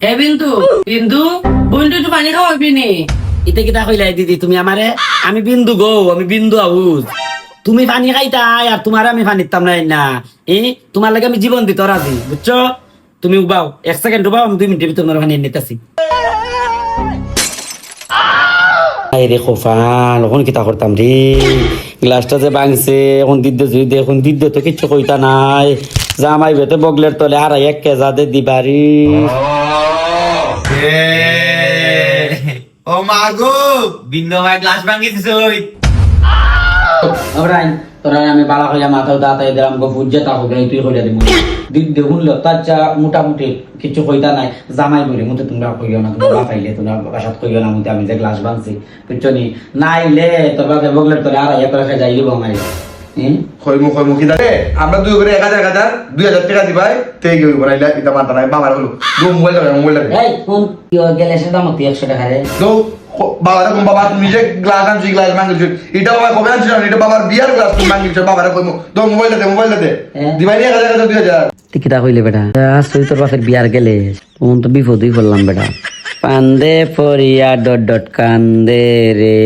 এ বিন্দু বিন্দু, বন্ধু, একটু পানি খাওয়াবি নি ইতে কিতা কইলাই দিদি, তুমি আমারে, আমি বিন্দু গো, আমি বিন্দু আউজ। তুমি পানি খাইতাই আর তোমার আমি পানি দিতাম না না। এই তোমার লাগে আমি জীবন দিতে রাজি, বুঝছ? তুমি উবাও, এক সেকেন্ড উবাও, আমি দুই মিনিটের ভিতরে তোমার পানি নিতেছি আই রে খোফান এখন কিতা করতাম রে? গ্লাসটা যে ভাঙছে এখন দিদ্দে যদি দে এখন দিদ্দে তো কিচ্ছু কইতা নাই। জামাই বেতে বগলের তলে আর এক কেজা দে দিবারি। মা গো, বিন্দু ভাই গ্লাস ভাঙি ওই। ওরাই তোরা আমি বালা হইয়া মাথাও দাঁতাই দিলাম গো বুঝে তা হবে তুই কইরা দিমু দিদ্দে শুনলো তার যা মোটামুটি কিছু কইতা নাই, জামাই বলে মুতে তোমরা কইও না, তোমরা পাইলে তোমরা বাসাত কইও না, মুতে আমি যে গ্লাস ভাঙছি, বুঝছ নাইলে তোর বাদে বগলের তলে আর এক করে যাই দিব আমার আমরা দুই করে এক হাজার এক হাজার দুই হাজার টাকা দিবাই। তেই গিয়ে বনাইলে এটা মানতা নাই বাবার হলো। দু মোবাইল দেবে মোবাইল দেবে এই কোন? গেলে সেটা দাম একশো টাকা রে? তো বাবার কম বাবা তুমি যে গ্লাস আনছি গ্লাস মাঙ্গিছ এটা বাবা কবে আনছি এটা বাবার বিয়ার গ্লাস তুমি মাঙ্গিছ বাবার কইমু। তো মোবাইল দে মোবাইল দে হ্যাঁ। দিবাই এক হাজার দুই হাজার। বেটা আসই তোর বাপের বিয়ার গেলে তখন তো বিপদই পড়লাম বেটা। পান্দে পরিয়া ডট ডট কান্দে রে।